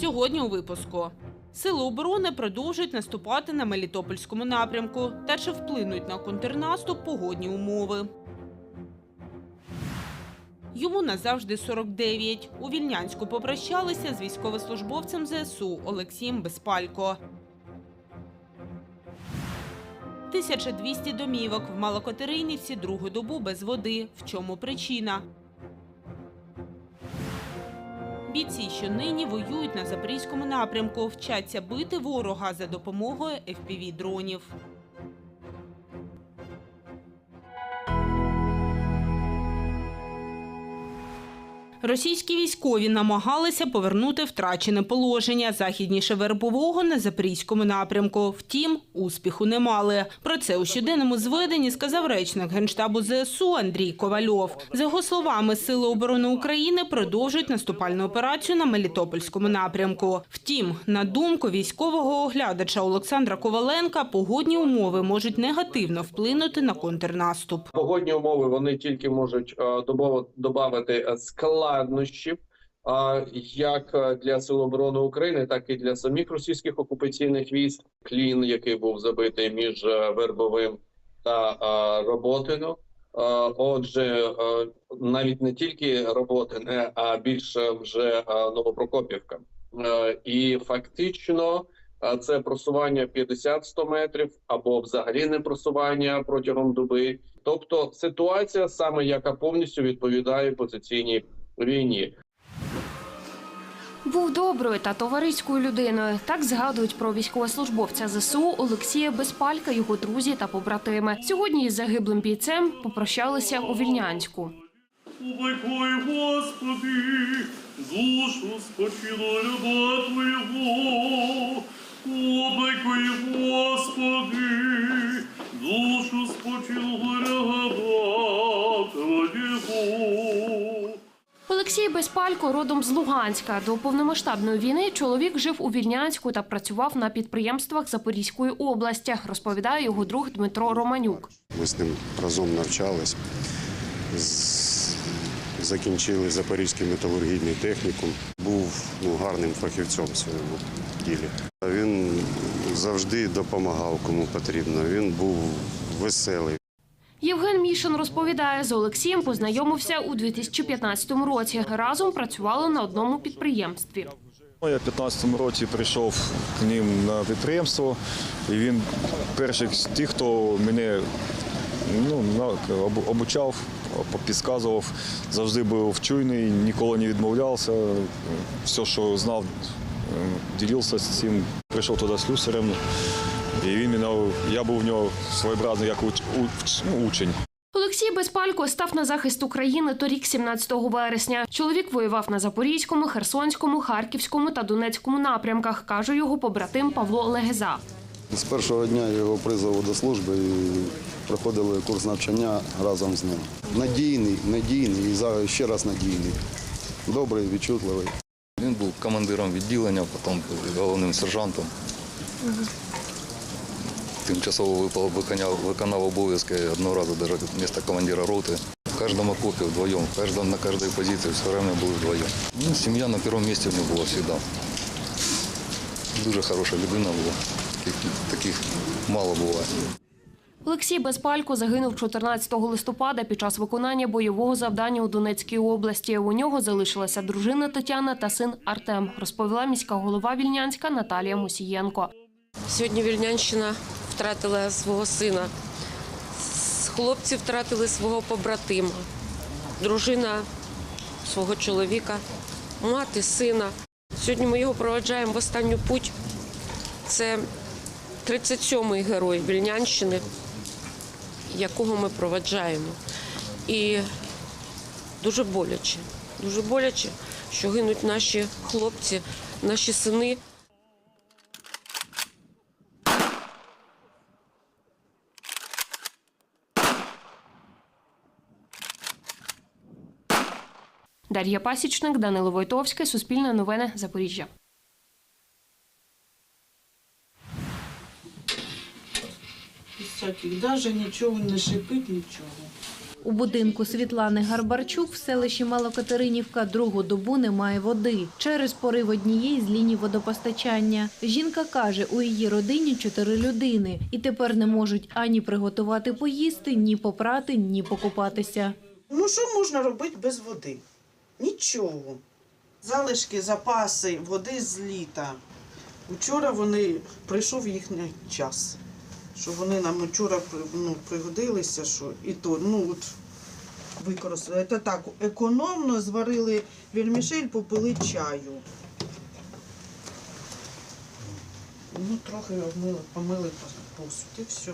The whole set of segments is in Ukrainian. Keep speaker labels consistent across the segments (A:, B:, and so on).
A: Сьогодні у випуску. Сили оборони продовжують наступати на Мелітопольському напрямку. Та чи вплинуть на контрнаступ погодні умови? Йому назавжди 49. У Вільнянську попрощалися з військовослужбовцем ЗСУ Олексієм Безпалько. 1200 домівок в Малокатеринівці другу добу без води. В чому причина? Бійці, що нині воюють на запорізькому напрямку, вчаться бити ворога за допомогою FPV-дронів. Російські військові намагалися повернути втрачене положення західніше Вербового на запорізькому напрямку. Втім, успіху не мали. Про це у щоденному зведенні сказав речник генштабу ЗСУ Андрій Ковальов. За його словами, сили оборони України продовжують наступальну операцію на Мелітопольському напрямку. Втім, на думку військового оглядача Олександра Коваленка, погодні умови можуть негативно вплинути на контрнаступ.
B: Погодні умови вони тільки можуть додати складнощів як е, для сил оборони України, так і для самих російських окупаційних військ. Клін, який був забитий між е, Вербовим та а, Роботино. Отже, е, навіть не тільки Роботине, а більше вже е, Новопрокопівка. Е, І фактично це просування 50-100 метрів або взагалі не просування протягом доби. Тобто ситуація саме яка повністю відповідає позиційній війні.
C: Був доброю та товариською людиною. Так згадують про військовослужбовця ЗСУ Олексія Безпалька, його друзі та побратими. Сьогодні із загиблим бійцем попрощалися у Вільнянську.
D: Упокой, Господи, душу спочила люба Твоего. Упокой, Господи, душу спочила
C: Олексій Безпалько родом з Луганська. До повномасштабної війни чоловік жив у Вільнянську та працював на підприємствах Запорізької області, розповідає його друг Дмитро Романюк.
E: Ми з ним разом навчались, закінчили Запорізький металургійний технікум. Був ну, гарним фахівцем в своєму ділі. Він завжди допомагав кому потрібно. Він був веселий.
C: Євген Мішин розповідає, з Олексієм познайомився у 2015 році. Разом працювали на одному підприємстві.
F: Ну, Я в 15-му році прийшов к ним на підприємство, і він перший з тих, хто мене ну, обучав, підказував, завжди був чуйний, ніколи не відмовлявся. Все, що знав, ділився з цим. Прийшов туди слюсарем, і він мене, я був в нього своєобразний як уч, уч- ну, учень.
C: Олексій Безпалько став на захист України торік, 17 вересня. Чоловік воював на Запорізькому, Херсонському, Харківському та Донецькому напрямках, каже його побратим Павло Легеза.
G: З першого дня його призову до служби і проходили курс навчання разом з ним. Надійний, надійний і ще раз надійний. Добрий, відчутливий.
H: Він був командиром відділення, потім був головним сержантом. Тимчасово виконяв, виконав обов'язки одного разу навіть місто командира роти. В кожному окопі вдвоєм, в кожному, на кожній позиції все время були вдвоєм. Ну, сім'я на першому місці в нього була завжди. Дуже хороша людина була. Таких, таких мало буває.
C: Олексій Безпалько загинув 14 листопада під час виконання бойового завдання у Донецькій області. У нього залишилася дружина Тетяна та син Артем, розповіла міська голова Вільнянська Наталія Мусієнко.
I: Сьогодні Вільнянщина втратила свого сина. Хлопці втратили свого побратима, дружина свого чоловіка, мати сина. Сьогодні ми його проведжаємо в останню путь. Це 37-й герой Вільнянщини, якого ми проведжаємо. І дуже боляче, дуже боляче, що гинуть наші хлопці, наші сини.
C: Дар'я Пасічник, Данило Войтовське, Суспільне новини, Запоріжжя.
J: Всяких, даже нічого не шипить, нічого. У будинку Світлани Гарбарчук в селищі Малокатеринівка другу добу немає води через порив однієї з ліній водопостачання. Жінка каже, у її родині чотири людини і тепер не можуть ані приготувати поїсти, ні попрати, ні покупатися.
K: Ну що можна робити без води? Нічого. Залишки, запаси води з літа. Вчора вони прийшов їхній час. Що вони нам вчора ну, пригодилися, що і то, ну от використали. Це так, економно зварили вельмішель, попили чаю. Ну, трохи помили посуд і все.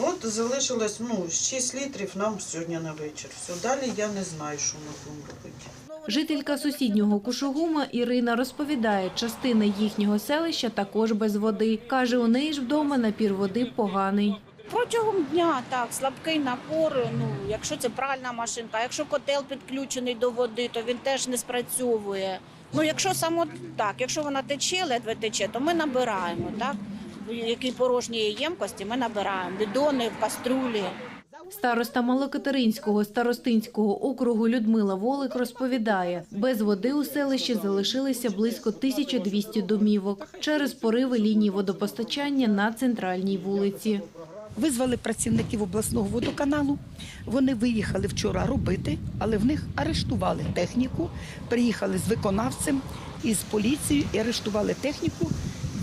K: От залишилось ну, 6 літрів нам сьогодні на вечір. Все, далі я не знаю, що ми будемо робити.
J: Жителька сусіднього Кушугума Ірина розповідає, частина їхнього селища також без води. Каже, у неї ж вдома напір води поганий.
L: Протягом дня так, слабкий напор. Ну, якщо це пральна машинка, якщо котел підключений до води, то він теж не спрацьовує. Ну, якщо само так, якщо вона тече, ледве тече, то ми набираємо. Так? В якій порожній ємкості ми набираємо бідони, в каструлі.
J: Староста Малокатеринського старостинського округу Людмила Волик розповідає, без води у селищі залишилися близько 1200 домівок через пориви ліній водопостачання на центральній вулиці.
M: Визвали працівників обласного водоканалу. Вони виїхали вчора робити, але в них арештували техніку. Приїхали з виконавцем і з поліцією і арештували техніку.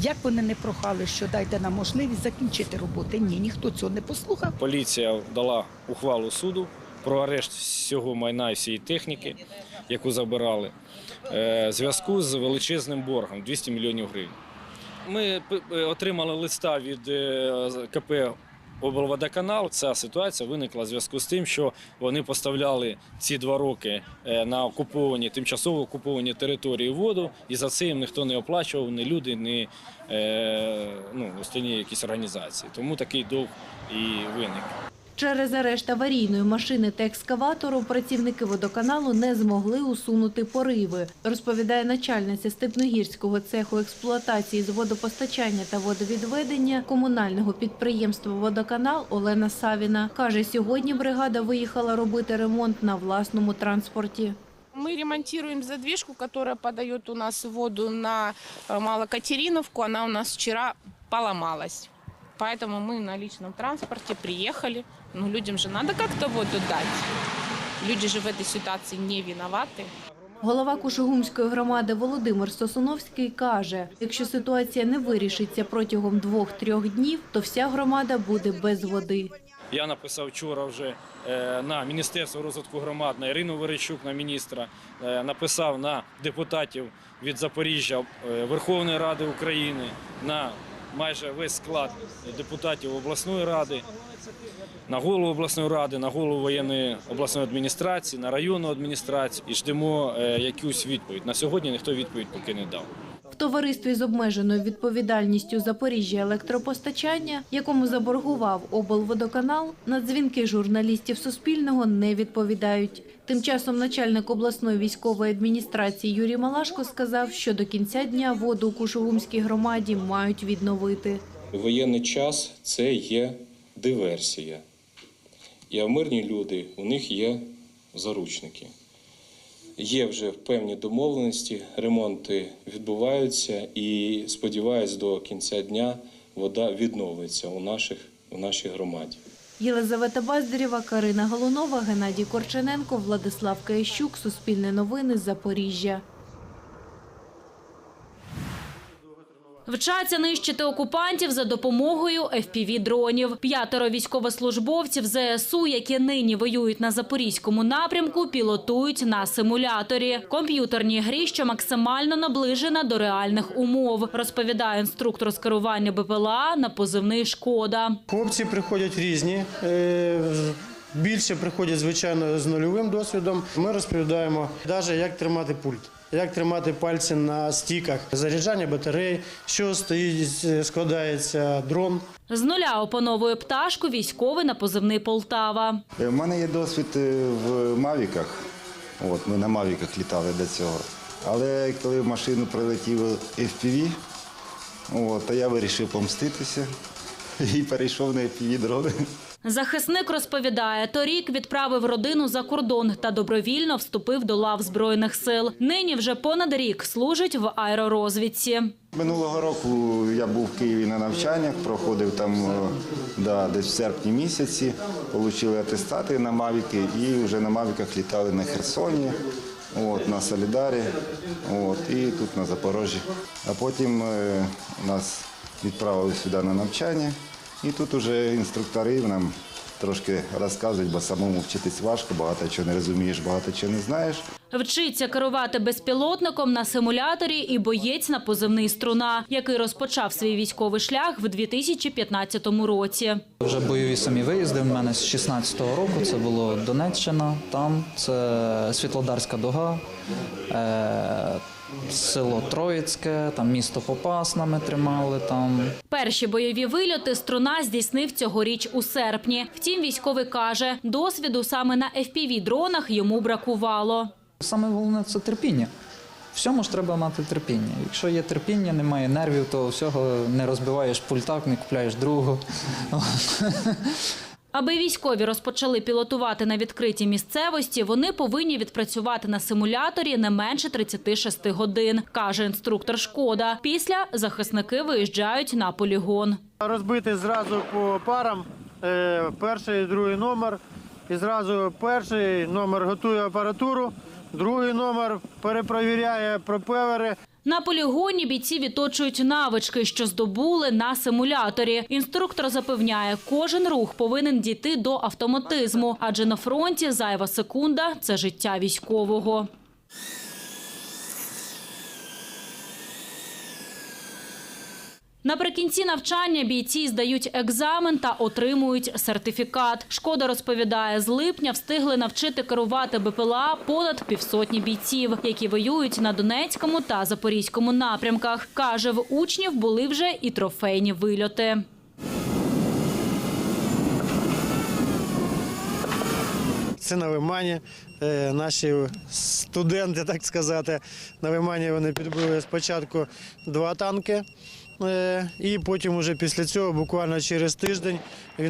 M: Як вони не прохали, що дайте нам можливість закінчити роботи. Ні, ніхто цього не послухав.
N: Поліція дала ухвалу суду про арешт всього майна і всієї техніки, яку забирали, е, в зв'язку з величезним боргом 200 мільйонів гривень. Ми е, отримали листа від е, КП облводоканал. Ця ситуація виникла в зв'язку з тим, що вони поставляли ці два роки е, на окуповані, тимчасово окуповані території воду, і за це їм ніхто не оплачував, ні люди, ні е, ну, останні якісь організації. Тому такий довг і виник.
J: Через арешт аварійної машини та екскаватору працівники водоканалу не змогли усунути пориви, розповідає начальниця Степногірського цеху експлуатації з водопостачання та водовідведення комунального підприємства «Водоканал» Олена Савіна. Каже, сьогодні бригада виїхала робити ремонт на власному транспорті.
O: Мы ремонтируем задвижку, которая подает у нас воду на э, Малокатериновку. Она у нас вчера поломалась. Поэтому мы на личном транспорте приехали. Ну, людям же надо как-то воду дать. Люди же в этой ситуации не виноваты.
J: Голова Кушугумської громади Володимир Сосуновський каже, якщо ситуація не вирішиться протягом двох-трьох днів, то вся громада буде без води.
N: Я написав вчора вже е, на Міністерство розвитку громад, на Ірину Верещук, на міністра, е, написав на депутатів від Запоріжжя е, Верховної Ради України, на майже весь склад депутатів обласної ради, на голову обласної ради, на голову воєнної обласної адміністрації, на районну адміністрацію і ждемо е, якусь відповідь. На сьогодні ніхто відповідь поки не дав.
J: Товаристві з обмеженою відповідальністю Запоріжжя електропостачання, якому заборгував облводоканал, на дзвінки журналістів Суспільного не відповідають. Тим часом начальник обласної військової адміністрації Юрій Малашко сказав, що до кінця дня воду у Кушугумській громаді мають відновити.
P: Воєнний час це є диверсія. І мирні люди, у них є заручники. Є вже певні домовленості, ремонти відбуваються, і сподіваюсь, до кінця дня вода відновиться у, наших, у нашій громаді.
J: Єлизавета Баздрєва, Карина Голунова, Геннадій Корчененко, Владислав Киящук, Суспільне новини, Запоріжжя.
Q: Вчаться нищити окупантів за допомогою FPV-дронів. П'ятеро військовослужбовців ЗСУ, які нині воюють на запорізькому напрямку, пілотують на симуляторі. Комп'ютерній грі, що максимально наближена до реальних умов, розповідає інструктор з керування БПЛА на позивний «Шкода».
R: Хлопці приходять різні. е, Більше приходять, звичайно, з нульовим досвідом. Ми розповідаємо, навіть як тримати пульт, як тримати пальці на стіках, заряджання батарей, що стоїть, складається дрон.
Q: З нуля опановує пташку військовий на позивний «Полтава».
S: У мене є досвід е, в Мавіках. От, ми на Мавіках літали до цього. Але коли в машину прилетіло FPV, от, то я вирішив помститися. і перейшов на FPV-дрони.
Q: Захисник розповідає, торік відправив родину за кордон та добровільно вступив до лав Збройних сил. Нині вже понад рік служить в аеророзвідці.
S: Минулого року я був в Києві на навчаннях, проходив там е, да, десь в серпні місяці, отримали атестати на Мавіки і вже на Мавіках літали на Херсоні, от, на Солідарі от, і тут на Запорожжі. А потім е, нас відправили сюди на навчання, і тут вже інструктори нам трошки розказують, бо самому вчитись важко, багато чого не розумієш, багато чого не знаєш.
Q: Вчиться керувати безпілотником на симуляторі і боєць на позивний «Струна», який розпочав свій військовий шлях в 2015 році.
T: Вже бойові самі виїзди в мене з 16-го року. Це було Донеччина, там це Світлодарська дуга, е, село Троїцьке, там місто Попасна ми тримали там.
Q: Перші бойові вильоти «Струна» здійснив цьогоріч у серпні. Втім, військовий каже, досвіду саме на FPV-дронах йому бракувало.
T: Саме головне це терпіння. Всьому ж треба мати терпіння. Якщо є терпіння, немає нервів, то всього не розбиваєш пультак, не купляєш другого.
Q: Аби військові розпочали пілотувати на відкритій місцевості, вони повинні відпрацювати на симуляторі не менше 36 годин, каже інструктор Шкода. Після захисники виїжджають на полігон.
R: Розбити зразу по парам е, перший і другий номер. І зразу перший номер готує апаратуру, другий номер перепровіряє пропелери.
Q: На полігоні бійці відточують навички, що здобули на симуляторі. Інструктор запевняє, кожен рух повинен дійти до автоматизму, адже на фронті зайва секунда це життя військового. Наприкінці навчання бійці здають екзамен та отримують сертифікат. Шкода розповідає, з липня встигли навчити керувати БПЛА понад півсотні бійців, які воюють на Донецькому та Запорізькому напрямках. Каже, в учнів були вже і трофейні вильоти.
R: Це на Лимані. Е, Наші студенти, так сказати, на Лимані вони підбили спочатку два танки. Е, І потім, уже після цього, буквально через тиждень,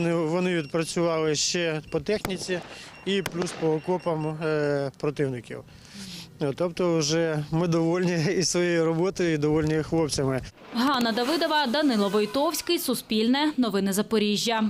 R: вони відпрацювали ще по техніці і плюс по окопам е, противників. Е, Тобто, вже ми довольні і своєю роботою, і довольні хлопцями.
Q: Ганна Давидова, Данило Войтовський, Суспільне, Новини Запоріжжя.